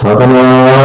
Southern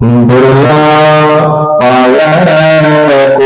Bhurla Palanaku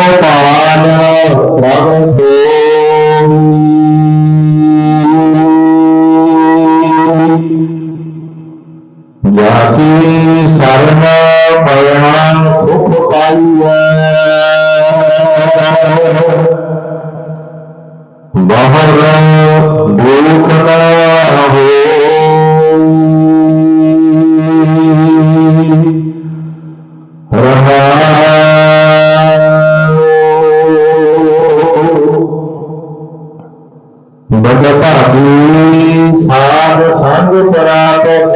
ਜਾਤੀ ਸਰਮ ਪਇਣਾ ਸੁਖ ਪਾਈਐ। ਬਾਹਰ ਦੁਖ ਨਾ ਹੋਈ ਰਹਾ ਸਾਧ ਸੰਗ ਪ੍ਰਾਪਤ।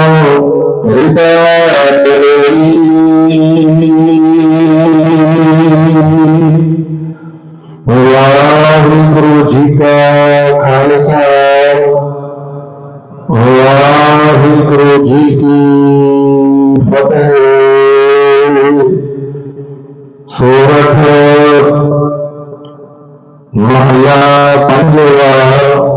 वागुरु जी का खालसा वागुरु जी की फतेह। सोरठ महिला पंजवा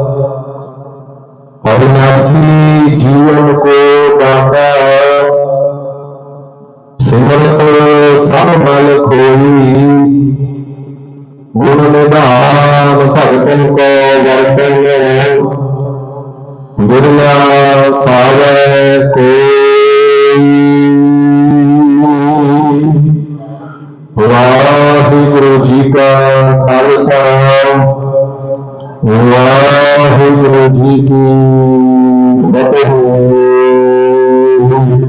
ਕੋਈ ਵਾਹਿਗੁਰੂ ਜੀ ਕਾ ਖਾਲਸਾ ਵਾਹਿਗੁਰੂ ਜੀ ਕੀ